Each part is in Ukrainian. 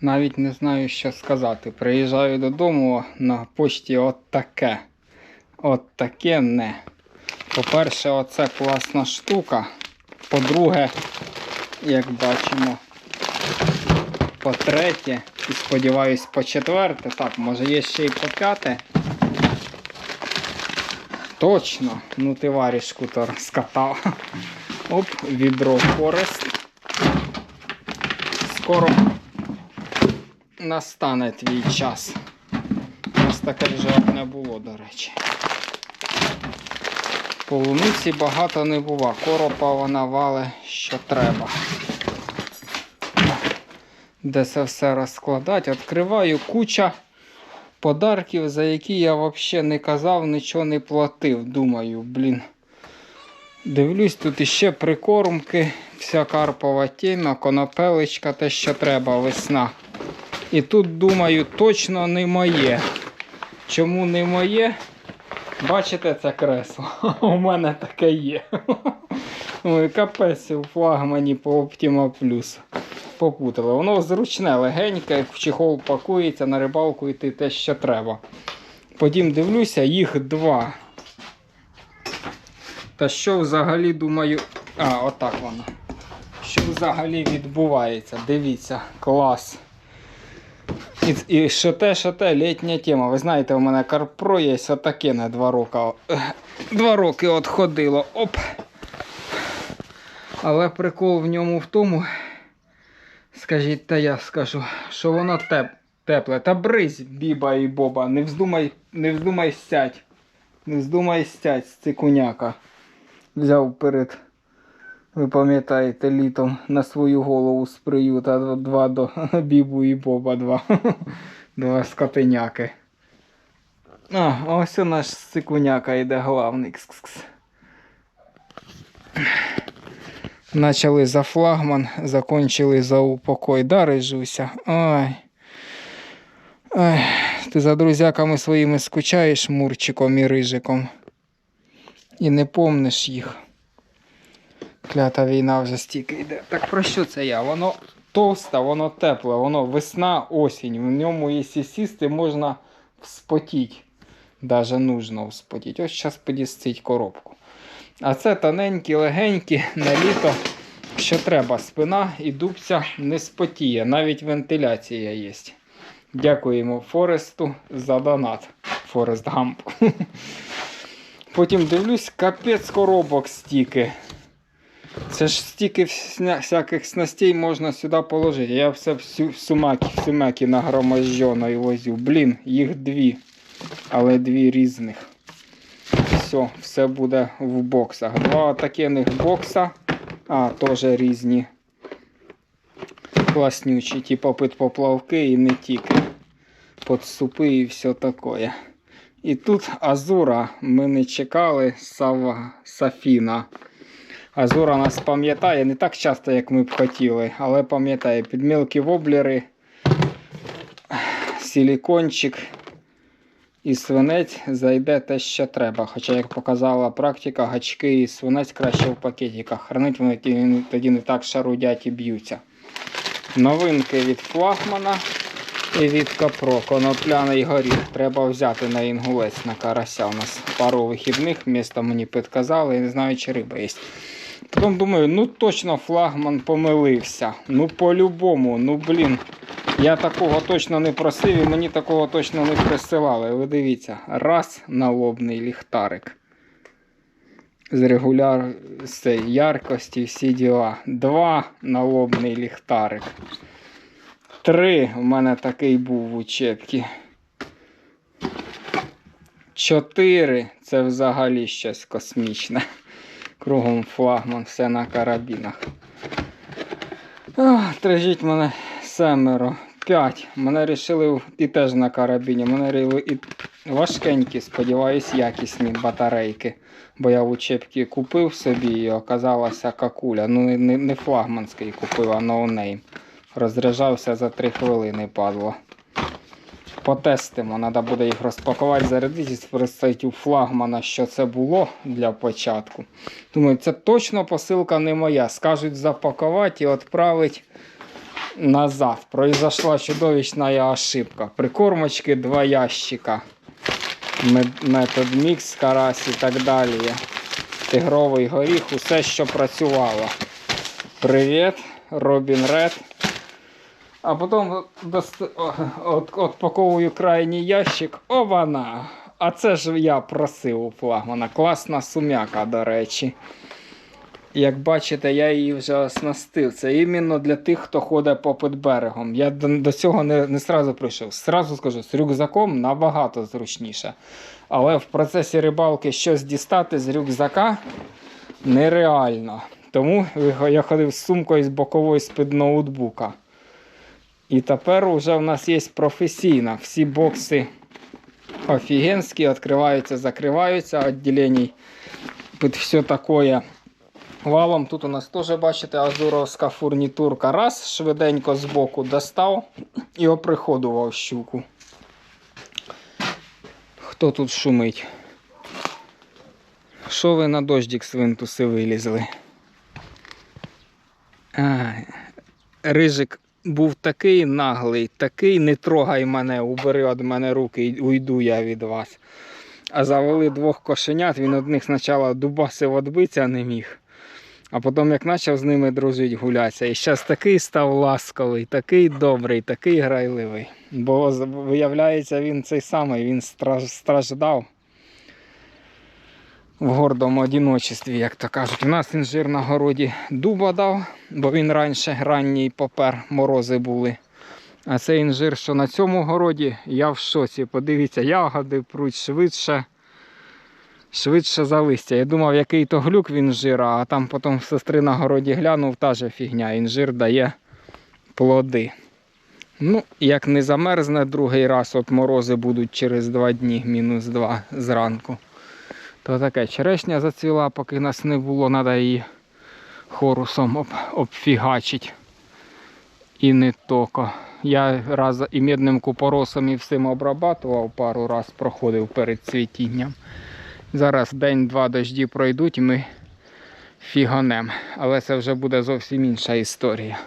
Навіть не знаю, що сказати. Приїжджаю додому на пошті от таке. От таке не. По-перше, оце класна штука. По-друге, як бачимо, по-третє, і сподіваюсь, по-четверте, так, може є ще й по-п'яте. Точно, ну ти варішку то скатав. Оп, відро Форест. Скоро настане твій час. У нас таке вже не було, до речі. Полуниці багато не бува. Коропа вона вале, що треба. Де це все розкладати. Відкриваю куча подарків, за які я взагалі не казав, нічого не платив. Думаю, блін. Дивлюсь, тут іще прикормки, вся карпова тема, конопелечка, те, що треба, весна. І тут, думаю, точно не моє. Чому не моє? Бачите це кресло? У мене таке є. Ой, капець у флагмані по Optima Plus. Попутали. Воно зручне, легеньке, в чехол пакується, на рибалку йти те, що треба. Потім дивлюся, їх два. Та що взагалі думаю. А, отак воно. Що взагалі відбувається? Дивіться, клас. І, і що те, що те, літня тема. Ви знаєте, у мене Карпро є отаке на два роки. Два роки от ходило. Оп. Але прикол в ньому в тому, скажіть, та я скажу, що воно теп, тепле. Та бризь, біба і боба, не вздумай, не вздумай стять. Не вздумай стять з цикуняка. Взяв перед, ви пам'ятаєте, літом на свою голову з приюта два до бібу і боба два. Два скотиняки. А, ось у наш цикуняка йде главний. Кс-кс-кс. Начали за флагман, закончили за упокой. Да, рижуся? Ой. Ой. Ти за друзяками своїми скучаєш, Мурчиком і Рижиком. І не помниш їх. Клята війна вже стільки йде. Так про що це я? Воно товсте, воно тепле, воно весна, осінь. В ньому, якщо сісти, можна вспотіти. Даже нужно вспотіти. Ось зараз підістить коробку. А це тоненькі, легенькі на літо, що треба. Спина і дубця не спотіє. Навіть вентиляція є. Дякуємо Форесту за донат. Форест Гамп. Потім дивлюсь, капець коробок стільки. Це ж стільки всяких снастей можна сюди положити. Я все всю сумаки, сумаки нагроможджено і возю. Блін, їх дві. Але дві різних. Все, все буде в боксах. Два таких бокса, а теж різні. Класнючі, типу під поплавки і не тільки. Під супи і все таке. І тут Азура ми не чекали Сава Сафіна. Азура нас пам'ятає не так часто, як ми б хотіли, але пам'ятає під мілкі воблери, силікончик і свинець зайде те, що треба. Хоча, як показала практика, гачки і свинець краще в пакетиках. Хранить вони тоді не так шарудять і б'ються. Новинки від флагмана і від Капро. Конопляний горіх. Треба взяти на інгулець на карася. У нас пару вихідних місто мені підказали, я не знаю, чи риба є. Потім думаю, ну точно флагман помилився. Ну по-любому, ну блін. Я такого точно не просив і мені такого точно не присилали. Ви дивіться, раз налобний ліхтарик. З регуляр з яркості всі діла. Два налобний ліхтарик. Три у мене такий був в учебці. Чотири це взагалі щось космічне. Кругом флагман, все на карабінах. Ах, Трежіть мене семеро. П'ять. Мене рішили і теж на карабіні. Мене і важкенькі, сподіваюсь, якісні батарейки. Бо я в учебці купив собі і оказалася какуля. Ну, не, не флагманський купив, а ноунейм. Розряджався за 3 хвилини, падло. Потестимо, треба буде їх розпакувати, зарядити і у флагмана, що це було для початку. Думаю, це точно посилка не моя. Скажуть запакувати і відправити назад. Произошла чудовищная ошибка. Прикормочки два ящика. Метод мікс, карась і так далі. Тигровий горіх, усе, що працювало. Привіт, Робін Ред. А потім дост... от, отпаковую крайній ящик. Обана! А це ж я просив у флагмана. Класна сум'яка, до речі. Як бачите, я її вже оснастив. Це іменно для тих, хто ходить попід берегом. Я до, до цього не, не сразу прийшов. Сразу скажу, з рюкзаком набагато зручніше. Але в процесі рибалки щось дістати з рюкзака нереально. Тому я ходив з сумкою з бокової з-під ноутбука. І тепер вже в нас є професійна. Всі бокси офігенські, відкриваються, закриваються, відділень під все таке. Валом тут у нас теж, бачите, азуровська фурнітурка. Раз, швиденько з боку достав і оприходував щуку. Хто тут шумить? Що ви на дождик свинтуси вилізли? А, рижик був такий наглий, такий не трогай мене, убери від мене руки, і уйду я від вас. А завели двох кошенят, він одних спочатку дубасив відбитися не міг. А потім, як почав з ними дружити, гулятися. І зараз такий став ласковий, такий добрий, такий грайливий. Бо виявляється, він цей самий, він страж- страждав в гордому одиночестві, як то кажуть. У нас інжир на городі дуба дав, бо він раніше ранній попер, морози були. А цей інжир, що на цьому городі, я в шоці. Подивіться, ягоди пруть швидше. Швидше за листя. Я думав, який то глюк він жира, а там потім сестри на городі глянув, та же фігня. Інжир дає плоди. Ну, як не замерзне другий раз, от морози будуть через два дні, мінус два зранку. То таке черешня зацвіла, поки нас не було, треба її хорусом об, обфігачить. І не токо. Я раз і медним купоросом і всім обрабатував, пару раз проходив перед цвітінням. Зараз день-два дожді пройдуть і ми фіганем. Але це вже буде зовсім інша історія.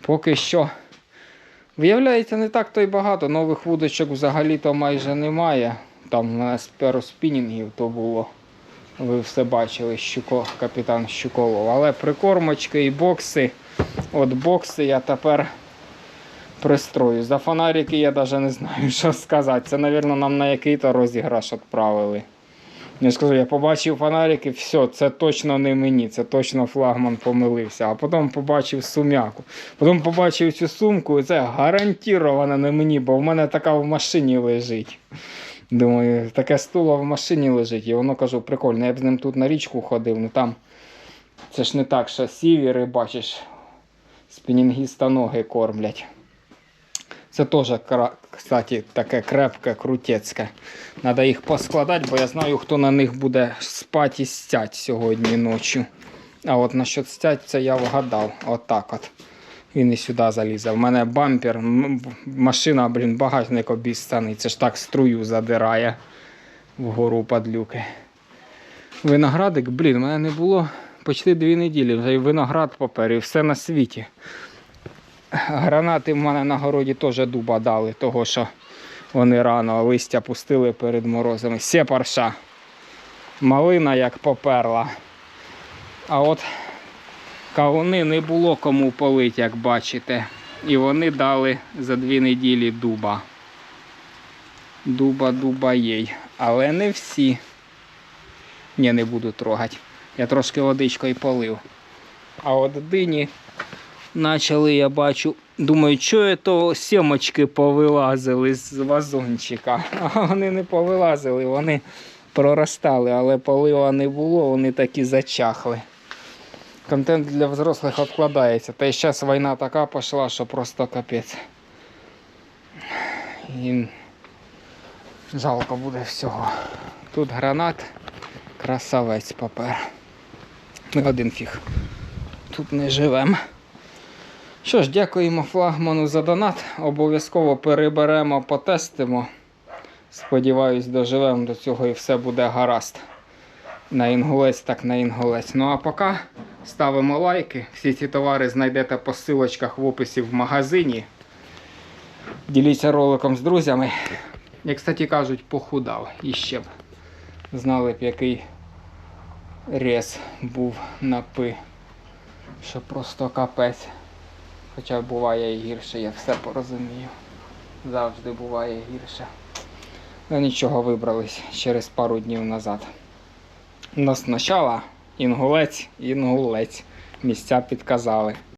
Поки що, виявляється, не так то й багато. Нових вудочок взагалі-то майже немає. Там у нас пару спінінгів то було. Ви все бачили, Щуко, капітан Щуколов. Але прикормочки і бокси. От бокси я тепер пристрою. За фонарики я навіть не знаю, що сказати. Це, мабуть, нам на який-то розіграш відправили. Я скажу, я побачив фонарики, все, це точно не мені, це точно флагман помилився. А потім побачив сум'яку. Потім побачив цю сумку, і це гарантіровано не мені, бо в мене така в машині лежить. Думаю, таке стуло в машині лежить. І воно кажу, прикольно, я б з ним тут на річку ходив, ну там це ж не так, що сівіри, бачиш, спінінгіста ноги кормлять. Це теж, кстати, таке крепке, крутецьке. Треба їх поскладати, бо я знаю, хто на них буде спати і стять сьогодні ночі. А от насчет стять це я вгадав. Отак от. Він і сюди залізе. В мене бампер, машина, блін, багажник обістаний. Це ж так струю задирає вгору падлюки. Виноградик, блін, в мене не було почти дві неділі. Вже і виноград попер, і все на світі. Гранати в мене на городі теж дуба дали, того що вони рано листя пустили перед морозами. Сепарша. Малина як поперла. А от кавуни не було кому полить, як бачите. І вони дали за дві неділі дуба. Дуба, дуба їй. Але не всі. Ні, не буду трогати. Я трошки водичкою полив. А от дині Начали, я бачу, думаю, що то сімочки повилазили з вазончика. А вони не повилазили, вони проростали, але полива не було, вони такі зачахли. Контент для взрослих відкладається. Та й зараз війна така пішла, що просто капець. І жалко буде всього. Тут гранат, красавець папер. Ми один фіг. Тут не живемо. Що ж, дякуємо флагману за донат. Обов'язково переберемо, потестимо. Сподіваюсь, доживемо до цього і все буде гаразд. На інгулець, так на інгулець. Ну а поки ставимо лайки. Всі ці товари знайдете по ссылочках в описі в магазині. Діліться роликом з друзями. Я, кстати кажуть, похудав. І ще б знали б, який рез був на пи. Що просто капець. Хоча буває і гірше, я все порозумію. Завжди буває гірше. Ну нічого, вибрались через пару днів назад. Нас спочатку інгулець, інгулець. Місця підказали.